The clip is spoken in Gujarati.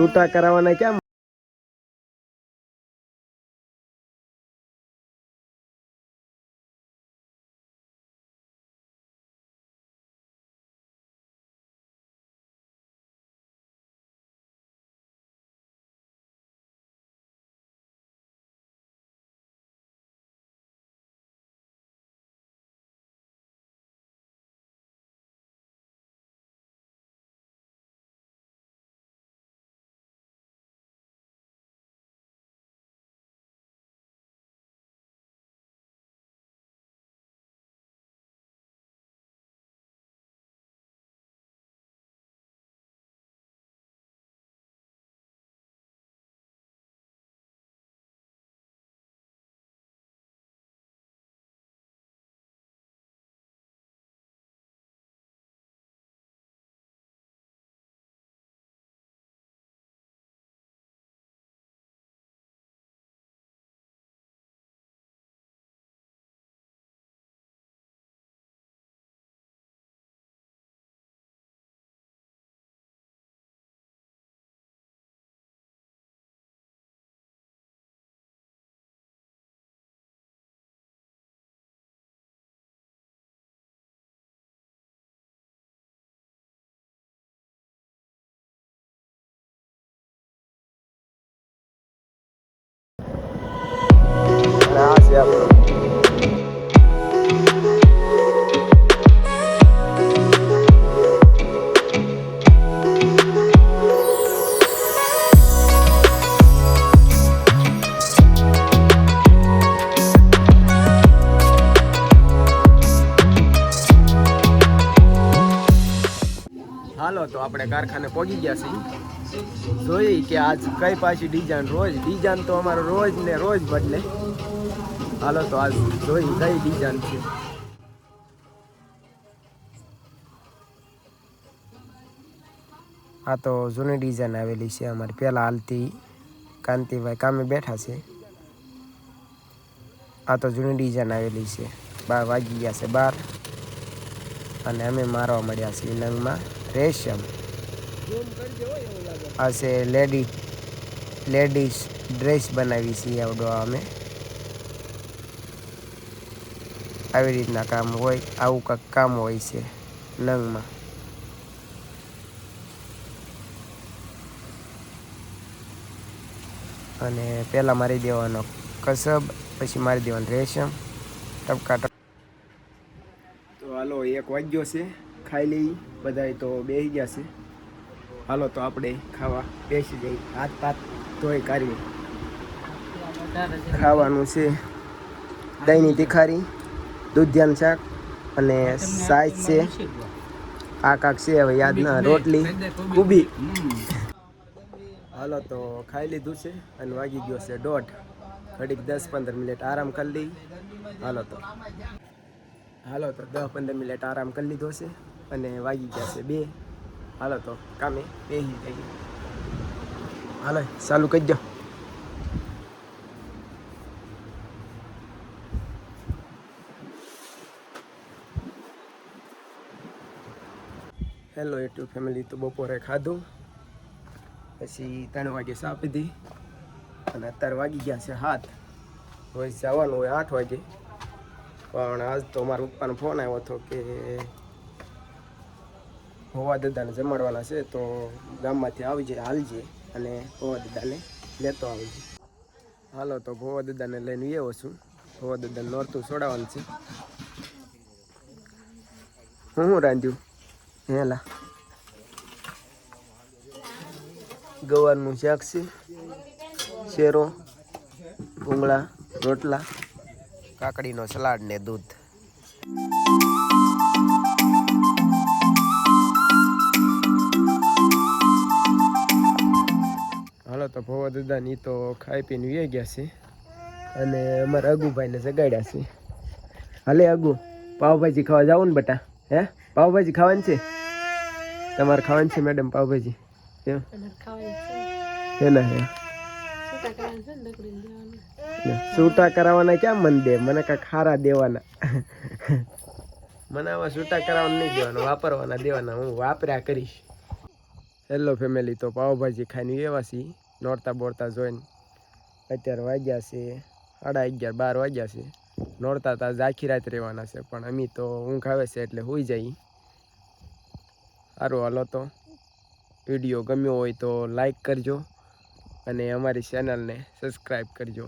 છૂટા કરાવવાના કેમ હાલો તો આપણે કારખાને પહોંચી ગયા છીએ. જોઈ કે આજ કઈ પાછી ડિઝાઇન રોજ. ડિઝાઇન તો અમારો રોજ ને રોજ બદલે. હાલો તો આજ જોઈ કઈ ડિઝાઇન છે. આ તો જૂની ડિઝાઇન આવેલી છે અમારી. પહેલાં હાલતી કાંતિભાઈ કામે બેઠા છે. આ તો જૂની ડિઝાઇન આવેલી છે. બાર વાગી ગયા છે બાર. અને અમે મારવા મળ્યા છીએ નંગમાં. રેશમ આ છે લેડી લેડીઝ ડ્રેસ બનાવી છીએ આવડો અમે. આવી રીતના કામ હોય, આવું કંઈક કામ હોય છે નંગમાં અને પહેલાં મારી દેવાનો કસબ, પછી મારી દેવાનો રેશમ ટપકા ટપ તો હાલો, એક વાગ્યો છે. ખાઈ લઈ, બધાય તો બેસી ગયા છે. હાલો તો આપણે ખાવા બેસી જઈએ. હાથ પાત ધોઈ કાઢીએ. ખાવાનું છે દહીંની તિખારી, દૂધિયાનું શાક અને સાઈજ છે આ કાક છે હવે યાદ ના, રોટલી, કુબી. હાલો તો ખાઈ લીધું છે અને વાગી ગયો છે દોઢ. ઘડીક દસ પંદર મિનિટ આરામ કરી લઈ. હાલો તો. હાલો તો દસ પંદર મિનિટ આરામ કરી લીધો છે અને વાગી ગયા છે બે. હાલો તો કામે બેસી જઈએ હાલો, ચાલુ કરી દો. હેલો એટલું ફેમિલી, તો બપોરે ખાધું. પછી ત્રણ વાગે સાપી પીધી. અને અત્યારે વાગી ગયા છે હાથ રોજ જવાનું હોય આઠ વાગે. પણ આજ તો મારા પપ્પાનો ફોન આવ્યો હતો કે હોવા દાદાને જમાડવાના છે તો ગામમાંથી આવજે હાલજે અને હોવા દાદાને લેતો આવજે હાલો તો ભોવા દાદાને લઈને આવ્યો છું. ભોવા દાદાને નોરતું છોડાવવાનું છે. હું શું રાંધ્યું? હેલા. ગવારનું શાક છે, શેરો, ભૂંગળા, રોટલા. કાકડીનો સલાડ ને દૂધ. હાલો તો ભવા દાદાની તો ખાઈ પીને વી ગયા છે. અને અમારા અગુભાઈને જગાડ્યા છે. હાલે અગુ પાવભાજી ખાવા જાવ ને બટા હે? પાવભાજી ખાવાની છે? તમારે ખાવાની છે મેડમ પાવભાજી. એમ હે ને હે. છૂટા કરાવવાના ક્યાં મન દે? મને કાંઈક ખારા દેવાના. મને આમાં છૂટા કરાવવાના નહીં દેવાના, વાપરવાના દેવાના. હું વાપર્યા કરીશ. હેલો ફેમિલી તો પાવભાજી ખાઈને એવા છીએ. નોરતા બોરતા જોઈને અત્યારે વાગ્યા છે સાડા અગિયાર, બાર વાગ્યા છે. નોરતા તો આખી રાત રહેવાના છે, પણ અમી તો ઊંઘ આવે છે એટલે હોઈ જાય. સારું, હાલો તો. વીડિયો ગમ્યો હોય તો લાઈક કરજો. અને અમારી ચેનલને સબસ્ક્રાઈબ કરજો.